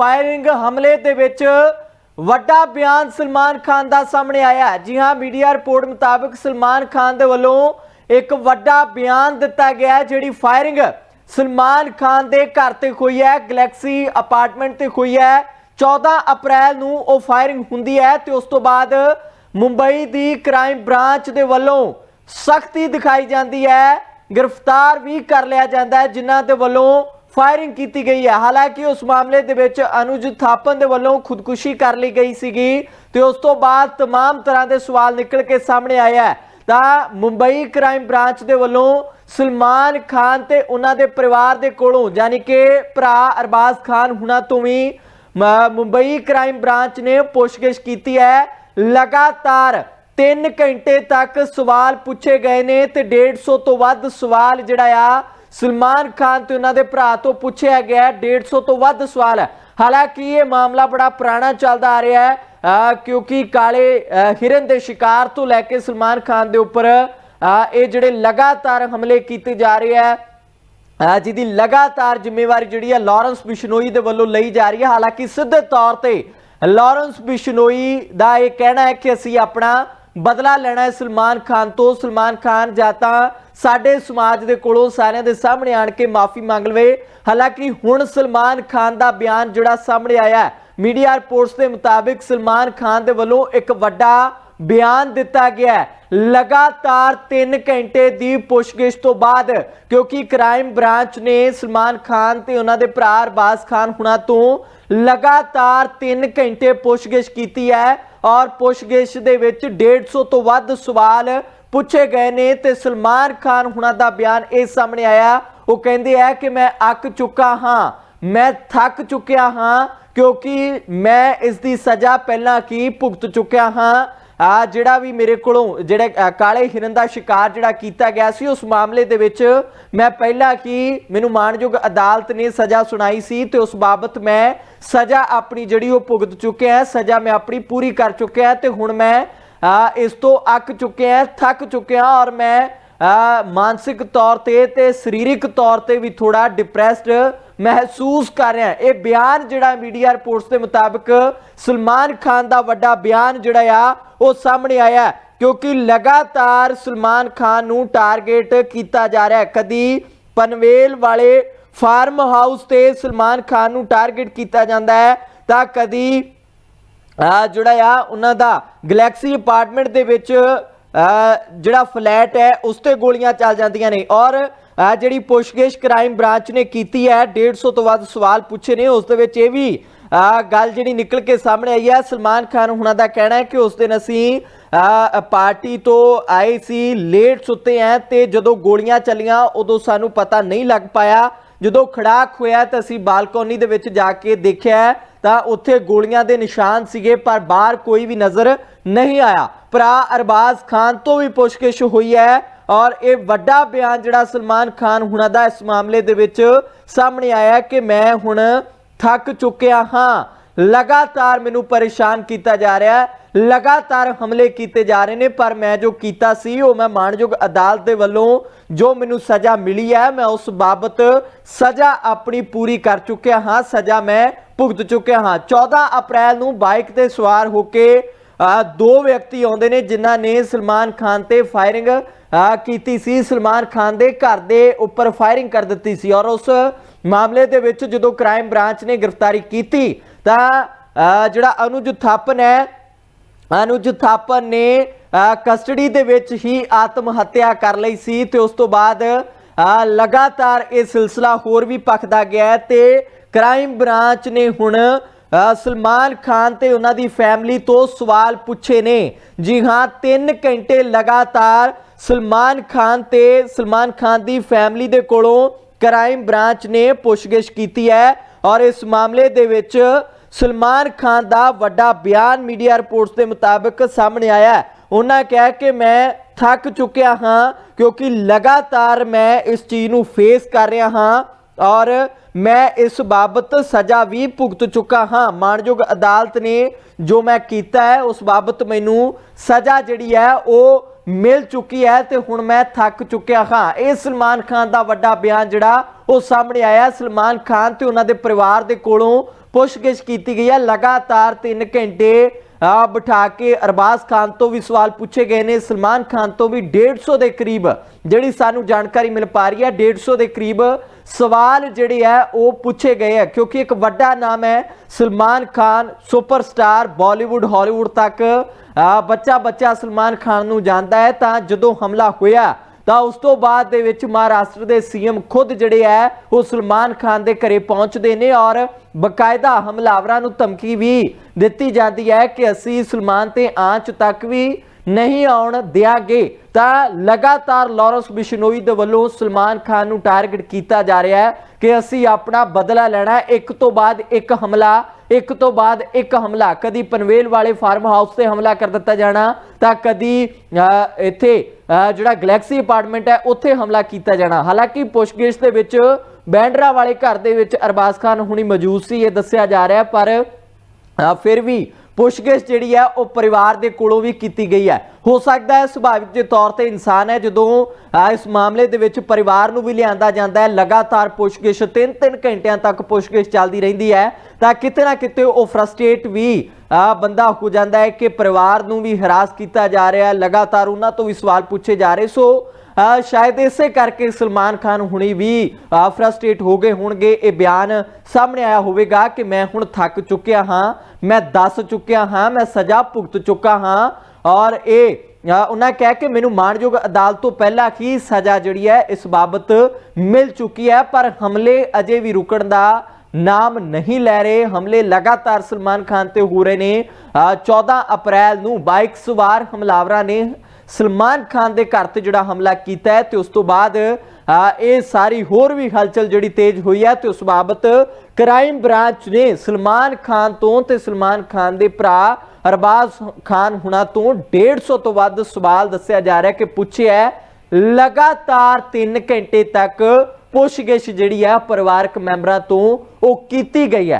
Firing ਹਮਲੇ ਦੇ ਵਿੱਚ ਵੱਡਾ ਬਿਆਨ ਸਲਮਾਨ ਖਾਨ ਦਾ ਸਾਹਮਣੇ ਆਇਆ ਜੀ ਹਾਂ, ਮੀਡੀਆ ਰਿਪੋਰਟ ਮੁਤਾਬਕ ਸਲਮਾਨ ਖਾਨ ਦੇ ਵੱਲੋਂ ਇੱਕ ਵੱਡਾ ਬਿਆਨ ਦਿੱਤਾ ਗਿਆ ਜਿਹੜੀ ਫਾਇਰਿੰਗ ਸਲਮਾਨ ਖਾਨ ਦੇ ਘਰ ਤੇ ਹੋਈ ਹੈ, ਗੈਲੈਕਸੀ ਅਪਾਰਟਮੈਂਟ ਤੇ ਹੋਈ ਹੈ। 14 ਅਪ੍ਰੈਲ ਨੂੰ ਉਹ ਫਾਇਰਿੰਗ ਹੁੰਦੀ ਹੈ ਤੇ ਉਸ ਤੋਂ ਬਾਅਦ ਮੁੰਬਈ ਦੀ ਕ੍ਰਾਈਮ ਬ੍ਰਾਂਚ ਦੇ ਵੱਲੋਂ ਸਖਤੀ ਦਿਖਾਈ ਜਾਂਦੀ ਹੈ। ਗ੍ਰਿਫਤਾਰ ਵੀ ਕਰ ਲਿਆ ਜਾਂਦਾ ਹੈ, ਜਿਨ੍ਹਾਂ ਦੇ ਵੱਲੋਂ ਫਾਇਰਿੰਗ ਕੀਤੀ ਗਈ ਹੈ ਹਾਲਾਂਕਿ ਉਸ ਮਾਮਲੇ ਦੇ ਵਿੱਚ ਅਨੁਜ ਥਾਪਨ ਦੇ ਵੱਲੋਂ ਖੁਦਕੁਸ਼ੀ ਕਰ ਲਈ ਗਈ ਸੀਗੀ ਤੇ ਉਸ ਤੋਂ ਬਾਅਦ तमाम ਤਰ੍ਹਾਂ ਦੇ ਸਵਾਲ ਨਿਕਲ ਕੇ ਸਾਹਮਣੇ ਆਇਆ ਹੈ ਤਾਂ ਮੁੰਬਈ ਕ੍ਰਾਈਮ ਬ੍ਰਾਂਚ ਦੇ ਵੱਲੋਂ ਸਲਮਾਨ ਖਾਨ ਤੇ ਉਹਨਾਂ ਦੇ ਪਰਿਵਾਰ ਦੇ ਕੋਲੋਂ ਯਾਨੀ ਕਿ ਭਰਾ ਅਰਬਾਜ਼ ਖਾਨ ਹੁਣਾਂ ਤੋਂ ਵੀ ਮ- ਮੁੰਬਈ ਕ੍ਰਾਈਮ ਬ੍ਰਾਂਚ ਨੇ ਪੁੱਛਗਿੱਛ ਕੀਤੀ ਹੈ ਲਗਾਤਾਰ 3 ਘੰਟੇ ਤੱਕ ਸਵਾਲ ਪੁੱਛੇ ਗਏ ਨੇ ਤੇ 150 ਤੋਂ ਵੱਧ ਸਵਾਲ ਜਿਹੜਾ ਆ ਸਲਮਾਨ ਖਾਨ ਤੇ ਉਹਨਾਂ ਦੇ ਭਰਾ ਤੋਂ ਪੁੱਛਿਆ ਗਿਆ 150 ਤੋਂ ਵੱਧ ਸਵਾਲ ਹੈ। ਹਾਲਾਂਕਿ ਇਹ ਮਾਮਲਾ ਬੜਾ ਪੁਰਾਣਾ ਚੱਲਦਾ ਆ ਰਿਹਾ ਹੈ ਕਿਉਂਕਿ ਕਾਲੇ ਹਿਰਨ ਦੇ ਸ਼ਿਕਾਰ ਤੋਂ ਲੈ ਕੇ ਸਲਮਾਨ ਖਾਨ ਦੇ ਉੱਪਰ ਇਹ ਜਿਹੜੇ ਲਗਾਤਾਰ ਹਮਲੇ ਕੀਤੇ ਜਾ ਰਹੇ ਹੈ ਜਿਹਦੀ ਲਗਾਤਾਰ ਜ਼ਿੰਮੇਵਾਰੀ ਜਿਹੜੀ ਹੈ ਲਾਰੈਂਸ ਬਿਸ਼ਨੋਈ ਦੇ ਵੱਲੋਂ ਲਈ ਜਾ ਰਹੀ ਹੈ। ਹਾਲਾਂਕਿ ਸਿੱਧੇ ਤੌਰ ਤੇ ਲਾਰੈਂਸ ਬਿਸ਼ਨੋਈ ਦਾ ਇਹ ਕਹਿਣਾ ਹੈ ਕਿ ਅਸੀਂ ਆਪਣਾ ਬਦਲਾ ਲੈਣਾ ਹੈ ਸਲਮਾਨ ਖਾਨ ਤੋਂ। ਸਲਮਾਨ ਖਾਨ ਜਾਂ ਤਾਂ ਸਾਡੇ ਸਮਾਜ ਦੇ ਕੋਲੋਂ ਸਾਰਿਆਂ ਦੇ ਸਾਹਮਣੇ ਆਣ ਕੇ ਮਾਫੀ ਮੰਗ ਲਵੇ। ਹਾਲਾਂਕਿ ਹੁਣ ਸਲਮਾਨ ਖਾਨ ਦਾ ਬਿਆਨ ਜਿਹੜਾ ਸਾਹਮਣੇ ਆਇਆ ਮੀਡੀਆ ਰਿਪੋਰਟਸ ਦੇ ਮੁਤਾਬਿਕ ਸਲਮਾਨ ਖਾਨ ਦੇ ਵੱਲੋਂ ਇੱਕ ਵੱਡਾ ਬਿਆਨ ਦਿੱਤਾ ਗਿਆ ਲਗਾਤਾਰ 3 ਘੰਟੇ ਦੀ ਪੁੱਛਗਿੱਛ ਤੋਂ ਬਾਅਦ, ਕਿਉਂਕਿ ਕ੍ਰਾਈਮ ਬ੍ਰਾਂਚ ਨੇ ਸਲਮਾਨ ਖਾਨ ਤੇ ਉਹਨਾਂ ਦੇ ਭਰਾ ਅਰਬਾਜ਼ ਖਾਨ ਹੁਣਾਂ ਤੋਂ ਲਗਾਤਾਰ 3 ਘੰਟੇ ਪੁੱਛਗਿੱਛ ਕੀਤੀ ਹੈ ਔਰ ਪੁੱਛਗਿੱਛ ਦੇ ਵਿੱਚ 150 ਤੋਂ ਵੱਧ ਸਵਾਲ ਪੁੱਛੇ ਗਏ ਨੇ ਤੇ ਸਲਮਾਨ ਖਾਨ ਹੁਣਾਂ ਦਾ ਬਿਆਨ ਇਹ ਸਾਹਮਣੇ ਆਇਆ। ਉਹ ਕਹਿੰਦੇ ਆ ਕਿ ਮੈਂ ਅੱਕ ਚੁੱਕਾ ਹਾਂ। ਮੈਂ ਥੱਕ ਚੁੱਕਿਆ ਹਾਂ ਕਿਉਂਕਿ ਮੈਂ ਇਸ ਦੀ ਸਜ਼ਾ ਪਹਿਲਾਂ ਕੀ ਭੁਗਤ ਚੁੱਕਿਆ ਹਾਂ। ਆ ਜਿਹੜਾ ਵੀ ਮੇਰੇ ਕੋਲੋਂ ਜਿਹੜੇ ਕਾਲੇ ਹਿਰਨ ਦਾ ਸ਼ਿਕਾਰ ਜਿਹੜਾ ਕੀਤਾ ਗਿਆ ਸੀ, ਉਸ ਮਾਮਲੇ ਦੇ ਵਿੱਚ ਮੈਂ ਪਹਿਲਾਂ ਕੀ ਮੈਨੂੰ ਮਾਣਯੋਗ ਅਦਾਲਤ ਨੇ ਸਜ਼ਾ ਸੁਣਾਈ ਸੀ ਤੇ ਉਸ ਬਾਬਤ ਮੈਂ ਸਜ਼ਾ ਆਪਣੀ ਜਿਹੜੀ ਉਹ ਭੁਗਤ ਚੁੱਕਿਆ ਹਾਂ ਸਜ਼ਾ ਮੈਂ ਆਪਣੀ ਪੂਰੀ ਕਰ ਚੁੱਕਿਆ ਹਾਂ ਤੇ ਹੁਣ ਮੈਂ ਇਸ ਤੋਂ ਅੱਕ ਚੁੱਕਿਆ ਹਾਂ ਥੱਕ ਚੁੱਕਿਆ ਔਰ ਮੈਂ ਮਾਨਸਿਕ ਤੌਰ ਤੇ ਤੇ ਸਰੀਰਕ ਤੌਰ ਤੇ ਵੀ ਥੋੜਾ ਡਿਪਰੈਸਡ ਮਹਿਸੂਸ ਕਰ ਰਿਹਾ। ਇਹ ਬਿਆਨ ਜਿਹੜਾ ਮੀਡੀਆ ਰਿਪੋਰਟਸ ਦੇ ਮੁਤਾਬਕ ਸਲਮਾਨ ਖਾਨ ਦਾ ਵੱਡਾ ਬਿਆਨ ਜਿਹੜਾ ਆ, ਉਹ ਸਾਹਮਣੇ ਆਇਆ ਕਿਉਂਕਿ ਲਗਾਤਾਰ ਸਲਮਾਨ ਖਾਨ ਨੂੰ ਟਾਰਗੇਟ ਕੀਤਾ ਜਾ ਰਿਹਾ ਕਦੀ ਪਨਵੇਲ ਵਾਲੇ ਫਾਰਮ ਹਾਊਸ ਤੇ ਸਲਮਾਨ ਖਾਨ ਨੂੰ ਟਾਰਗੇਟ ਕੀਤਾ ਜਾਂਦਾ ਹੈ ਤਾਂ ਕਦੀ ਜਿਹੜਾ ਆ, ਉਹਨਾਂ ਦਾ ਗੈਲੈਕਸੀ ਅਪਾਰਟਮੈਂਟ ਦੇ ਵਿੱਚ ਜਿਹੜਾ ਫਲੈਟ ਹੈ, ਉਸ ਤੇ ਗੋਲੀਆਂ ਚੱਲ ਜਾਂਦੀਆਂ ਨੇ। ਔਰ ਜਿਹੜੀ ਪੁੱਛਗਿੱਛ ਕ੍ਰਾਈਮ ਬ੍ਰਾਂਚ ਨੇ ਕੀਤੀ ਹੈ 150 ਤੋਂ ਵੱਧ ਸਵਾਲ ਪੁੱਛੇ ਨੇ। ਉਸ ਦੇ ਵਿੱਚ ਇਹ ਵੀ ਗੱਲ ਜਿਹੜੀ ਨਿਕਲ ਕੇ ਸਾਹਮਣੇ ਆਈ ਹੈ। ਸਲਮਾਨ ਖਾਨ ਹੁਣਾਂ ਦਾ ਕਹਿਣਾ ਹੈ ਕਿ ਉਸ ਦਿਨ ਅਸੀਂ ਪਾਰਟੀ ਤੋਂ ਆਏ ਸੀ, ਲੇਟ ਸੁੱਤੇ ਆ ਤੇ ਜਦੋਂ ਗੋਲੀਆਂ ਚੱਲੀਆਂ, ਉਦੋਂ ਸਾਨੂੰ ਪਤਾ ਨਹੀਂ ਲੱਗ ਪਾਇਆ। ਜਦੋਂ ਖੜਾਕ ਹੋਇਆ ਤਾਂ ਅਸੀਂ ਬਾਲਕੋਨੀ ਦੇ ਵਿੱਚ ਜਾ ਕੇ ਦੇਖਿਆ ਤਾਂ ਉੱਥੇ ਗੋਲੀਆਂ ਦੇ ਨਿਸ਼ਾਨ ਸੀਗੇ, ਪਰ ਬਾਹਰ ਕੋਈ ਵੀ ਨਜ਼ਰ ਨਹੀਂ ਆਇਆ। ਭਰਾ ਅਰਬਾਜ਼ ਖਾਨ ਤੋਂ ਵੀ ਪੁੱਛਗਿੱਛ ਹੋਈ ਹੈ ਔਰ ਇਹ ਵੱਡਾ ਬਿਆਨ ਜਿਹੜਾ ਸਲਮਾਨ ਖਾਨ ਹੁਣਾਂ ਦਾ ਇਸ ਮਾਮਲੇ ਦੇ ਵਿੱਚ ਸਾਹਮਣੇ ਆਇਆ ਕਿ ਮੈਂ ਹੁਣ ਥੱਕ ਚੁੱਕਿਆ ਹਾਂ। ਲਗਾਤਾਰ ਮੈਨੂੰ ਪਰੇਸ਼ਾਨ ਕੀਤਾ ਜਾ ਰਿਹਾ ਹੈ। ਲਗਾਤਾਰ ਹਮਲੇ ਕੀਤੇ ਜਾ ਰਹੇ ਨੇ, ਪਰ ਮੈਂ ਜੋ ਕੀਤਾ ਸੀ, ਉਹ ਮੈਂ ਮਾਣਯੋਗ ਅਦਾਲਤ ਦੇ ਵੱਲੋਂ ਜੋ ਮੈਨੂੰ ਸਜ਼ਾ ਮਿਲੀ ਹੈ, ਮੈਂ ਉਸ ਬਾਬਤ ਸਜ਼ਾ ਆਪਣੀ ਪੂਰੀ ਕਰ ਚੁੱਕਿਆ ਹਾਂ। ਸਜ਼ਾ ਮੈਂ ਭੁਗਤ ਚੁੱਕਿਆ ਹਾਂ। 14 ਅਪ੍ਰੈਲ ਨੂੰ ਬਾਈਕ ਤੇ ਸਵਾਰ ਹੋ ਕੇ ਦੋ ਵਿਅਕਤੀ ਆਉਂਦੇ ਨੇ, ਜਿਨ੍ਹਾਂ ਨੇ ਸਲਮਾਨ ਖਾਨ ਤੇ ਫਾਇਰਿੰਗ ਕੀਤੀ ਸੀ। ਸਲਮਾਨ ਖਾਨ ਦੇ ਘਰ ਦੇ ਉੱਪਰ ਫਾਇਰਿੰਗ ਕਰ ਦਿੱਤੀ ਸੀ ਔਰ ਉਸ ਮਾਮਲੇ ਦੇ ਵਿੱਚ ਜਦੋਂ ਕ੍ਰਾਈਮ ਬ੍ਰਾਂਚ ਨੇ ਗ੍ਰਿਫਤਾਰੀ ਕੀਤੀ ਤਾਂ ਜਿਹੜਾ ਅਨੁਜ ਥਾਪਨ ਹੈ, ਅਨੁਜ ਥਾਪਨ ਨੇ ਕਸਟਡੀ ਦੇ ਵਿੱਚ ਹੀ ਆਤਮ ਹੱਤਿਆ ਕਰ ਲਈ ਸੀ ਤੇ ਉਸ ਤੋਂ ਬਾਅਦ ਲਗਾਤਾਰ ਇਹ ਸਿਲਸਿਲਾ ਹੋਰ ਵੀ ਪਖਦਾ ਗਿਆ ਹੈ ਤੇ ਕ੍ਰਾਈਮ ਬ੍ਰਾਂਚ ਨੇ ਹੁਣ ਸਲਮਾਨ ਖਾਨ ਤੇ ਉਹਨਾਂ ਦੀ ਫੈਮਿਲੀ ਤੋਂ ਸਵਾਲ ਪੁੱਛੇ ਨੇ। ਜੀ ਹਾਂ 3 ਘੰਟੇ ਲਗਾਤਾਰ ਸਲਮਾਨ ਖਾਨ ਤੇ ਸਲਮਾਨ ਖਾਨ ਦੀ ਫੈਮਿਲੀ ਦੇ ਕੋਲੋਂ ਕ੍ਰਾਈਮ ਬ੍ਰਾਂਚ ਨੇ ਪੁੱਛਗਿੱਛ ਕੀਤੀ ਹੈ ਔਰ ਇਸ ਮਾਮਲੇ ਦੇ ਵਿੱਚ ਸਲਮਾਨ ਖਾਨ ਦਾ ਵੱਡਾ ਬਿਆਨ ਮੀਡੀਆ ਰਿਪੋਰਟਸ ਦੇ ਮੁਤਾਬਕ ਸਾਹਮਣੇ ਆਇਆ ਹੈ। ਉਹਨਾਂ ਕਿਹਾ ਕਿ ਮੈਂ ਥੱਕ ਚੁੱਕਿਆ ਹਾਂ ਕਿਉਂਕਿ ਲਗਾਤਾਰ ਮੈਂ ਇਸ ਚੀਜ਼ ਨੂੰ ਫੇਸ ਕਰ ਰਿਹਾ ਹਾਂ ਔਰ ਮੈਂ ਇਸ ਬਾਬਤ ਸਜ਼ਾ ਵੀ ਭੁਗਤ ਚੁੱਕਾ ਹਾਂ। ਮਾਣਯੋਗ ਅਦਾਲਤ ਨੇ ਜੋ ਮੈਂ ਕੀਤਾ ਹੈ, ਉਸ ਬਾਬਤ ਮੈਨੂੰ ਸਜ਼ਾ ਜਿਹੜੀ ਹੈ, ਉਹ ਮਿਲ ਚੁੱਕੀ ਹੈ ਤੇ ਹੁਣ ਮੈਂ ਥੱਕ ਚੁੱਕਿਆ ਹਾਂ। ਇਹ ਸਲਮਾਨ ਖਾਨ ਦਾ ਵੱਡਾ ਬਿਆਨ ਜਿਹੜਾ ਉਹ ਸਾਹਮਣੇ ਆਇਆ। ਸਲਮਾਨ ਖਾਨ ਤੇ ਉਹਨਾਂ ਦੇ ਪਰਿਵਾਰ ਦੇ ਕੋਲੋਂ ਪੁੱਛਗਿੱਛ ਕੀਤੀ ਗਈ ਹੈ। ਲਗਾਤਾਰ 3 ਘੰਟੇ, ਆ, ਬਿਠਾ ਕੇ ਅਰਬਾਜ਼ ਖਾਨ ਤੋਂ ਵੀ ਸਵਾਲ ਪੁੱਛੇ ਗਏ ਨੇ। ਸਲਮਾਨ ਖਾਨ ਤੋਂ ਵੀ 150 ਦੇ ਕਰੀਬ ਜਿਹੜੀ ਸਾਨੂੰ ਜਾਣਕਾਰੀ ਮਿਲ ਪਾ ਰਹੀ ਹੈ। 150 ਦੇ ਕਰੀਬ ਸਵਾਲ ਜਿਹੜੇ ਹੈ ਉਹ ਪੁੱਛੇ ਗਏ ਹੈ। ਕਿਉਂਕਿ ਇੱਕ ਵੱਡਾ ਨਾਮ ਹੈ Salman Khan, superstar, Bollywood, Hollywood ਤੱਕ ਬੱਚਾ ਬੱਚਾ ਸਲਮਾਨ ਖਾਨ ਨੂੰ ਜਾਣਦਾ ਹੈ, ਤਾਂ ਜਦੋਂ ਹਮਲਾ ਹੋਇਆ, ਤਾਂ ਉਸ ਤੋਂ ਬਾਅਦ ਦੇ ਵਿੱਚ ਮਹਾਰਾਸ਼ਟਰ ਦੇ ਸੀਐਮ ਖੁਦ ਜਿਹੜੇ ਹੈ, ਉਹ ਸਲਮਾਨ ਖਾਨ ਦੇ ਘਰੇ ਪਹੁੰਚਦੇ ਨੇ ਔਰ ਬਕਾਇਦਾ ਹਮਲਾਵਰਾਂ ਨੂੰ ਧਮਕੀ ਵੀ ਦਿੱਤੀ ਜਾਂਦੀ ਹੈ ਕਿ ਅਸੀਂ ਸਲਮਾਨ ਤੇ ਆਂਚ ਤੱਕ ਵੀ ਨਹੀਂ ਆਉਣ ਦਿਆਂਗੇ। ਤਾਂ ਲਗਾਤਾਰ ਲਾਰੈਂਸ ਬਿਸ਼ਨੋਈ ਦੇ ਵੱਲੋਂ ਸਲਮਾਨ ਖਾਨ ਨੂੰ ਟਾਰਗੇਟ ਕੀਤਾ ਜਾ ਰਿਹਾ ਹੈ ਕਿ ਅਸੀਂ ਆਪਣਾ ਬਦਲਾ ਲੈਣਾ ਇੱਕ ਤੋਂ ਬਾਅਦ ਇੱਕ ਹਮਲਾ ਇੱਕ ਤੋਂ ਬਾਅਦ ਇੱਕ ਹਮਲਾ। ਕਦੀ ਪਨਵੇਲ ਵਾਲੇ ਫਾਰਮ ਹਾਊਸ ਤੇ ਹਮਲਾ ਕਰ ਦਿੱਤਾ ਜਾਣਾ, ਤਾਂ ਕਦੀ ਇੱਥੇ ਜਿਹੜਾ ਗੈਲੈਕਸੀ ਅਪਾਰਟਮੈਂਟ ਹੈ, ਉੱਥੇ ਹਮਲਾ ਕੀਤਾ ਜਾਣਾ। ਹਾਲਾਂਕਿ ਪੁੱਛਗਿੱਛ ਦੇ ਵਿੱਚ ਬੈਂਡਰਾ ਵਾਲੇ ਘਰ ਦੇ ਵਿੱਚ ਅਰਬਾਜ਼ ਖਾਨ ਹੁਣੀ ਮੌਜੂਦ ਸੀ, ਇਹ ਦੱਸਿਆ ਜਾ ਰਿਹਾ, ਪਰ ਫਿਰ ਵੀ ਪੁੱਛਗਿੱਛ ਜਿਹੜੀ ਹੈ ਉਹ ਪਰਿਵਾਰ ਦੇ ਕੋਲੋਂ ਵੀ ਕੀਤੀ ਗਈ ਹੈ। ਹੋ ਸਕਦਾ ਹੈ ਸੁਭਾਵਿਕ ਦੇ ਤੌਰ ਤੇ ਇਨਸਾਨ ਹੈ, ਜਦੋਂ ਇਸ ਮਾਮਲੇ ਦੇ ਵਿੱਚ ਪਰਿਵਾਰ ਨੂੰ ਵੀ ਲਿਆਂਦਾ ਜਾਂਦਾ ਹੈ, ਲਗਾਤਾਰ ਪੁੱਛਗਿੱਛ 3-3 ਘੰਟਿਆਂ ਤੱਕ ਪੁੱਛਗਿੱਛ ਚੱਲਦੀ ਰਹਿੰਦੀ ਹੈ, ਤਾਂ ਕਿਤੇ ਨਾ ਕਿਤੇ ਉਹ ਫਰਸਟ੍ਰੇਟ ਵੀ ਬੰਦਾ ਹੋ ਜਾਂਦਾ ਹੈ ਕਿ ਪਰਿਵਾਰ ਨੂੰ ਵੀ ਹਰਾਸ ਕੀਤਾ ਜਾ ਰਿਹਾ ਹੈ, ਲਗਾਤਾਰ ਉਹਨਾਂ ਤੋਂ ਵੀ ਸਵਾਲ ਪੁੱਛੇ ਜਾ ਰਹੇ। ਸੋ ਸ਼ਾਇਦ ਇਸੇ ਕਰਕੇ ਸਲਮਾਨ ਖਾਨ ਹੁਣੀ ਵੀ ਫਰਸਟ੍ਰੇਟ ਹੋ ਗਏ ਹੋਣਗੇ। ਇਹ ਬਿਆਨ ਸਾਹਮਣੇ ਆਇਆ ਹੋਵੇਗਾ ਕਿ ਮੈਂ ਹੁਣ ਥੱਕ ਚੁੱਕਿਆ ਹਾਂ ਮੈਂ ਦੱਸ ਚੁੱਕਿਆ ਹਾਂ ਮੈਂ ਸਜ਼ਾ ਭੁਗਤ ਚੁੱਕਾ ਹਾਂ ਔਰ ਇਹ ਉਹਨਾਂ ਕਹਿ ਕੇ ਮੈਨੂੰ ਮਾਣਯੋਗ ਅਦਾਲਤ ਤੋਂ ਪਹਿਲਾਂ ਹੀ ਸਜ਼ਾ ਜਿਹੜੀ ਹੈ ਇਸ ਬਾਬਤ ਮਿਲ ਚੁੱਕੀ ਹੈ ਪਰ ਹਮਲੇ ਅਜੇ ਵੀ ਰੁਕਣ ਦਾ ਨਾਮ ਨਹੀਂ ਲੈ ਰਹੇ। ਹਮਲੇ ਲਗਾਤਾਰ ਸਲਮਾਨ ਖਾਨ ਤੇ ਹੋ ਰਹੇ ਨੇ। ਅ, 14 ਅਪ੍ਰੈਲ ਨੂੰ ਬਾਈਕ ਸਵਾਰ ਹਮਲਾਵਰਾਂ ਨੇ ਸਲਮਾਨ ਖਾਨ ਦੇ ਘਰ ਤੇ ਜਿਹੜਾ ਹਮਲਾ ਕੀਤਾ ਹੈ ਤੇ ਉਸ ਤੋਂ ਬਾਅਦ ਇਹ ਸਾਰੀ ਹੋਰ ਵੀ ਹਲਚਲ ਜਿਹੜੀ ਤੇਜ਼ ਹੋਈ ਹੈ ਤੇ ਉਸ ਬਾਬਤ ਕ੍ਰਾਈਮ ਬ੍ਰਾਂਚ ਨੇ ਸਲਮਾਨ ਖਾਨ ਤੋਂ ਤੇ ਸਲਮਾਨ ਖਾਨ ਦੇ ਭਰਾ ਅਰਬਾਜ਼ ਖਾਨ ਹੁਣਾਂ ਤੋਂ 150 ਤੋਂ ਵੱਧ ਸਵਾਲ ਦੱਸਿਆ ਜਾ ਰਿਹਾ ਕਿ ਪੁੱਛਿਆ ਲਗਾਤਾਰ 3 ਘੰਟੇ ਤੱਕ ਪੁੱਛਗਿੱਛ ਜਿਹੜੀ ਆ ਪਰਿਵਾਰਕ ਮੈਂਬਰਾਂ ਤੋਂ ਉਹ ਕੀਤੀ ਗਈ ਹੈ।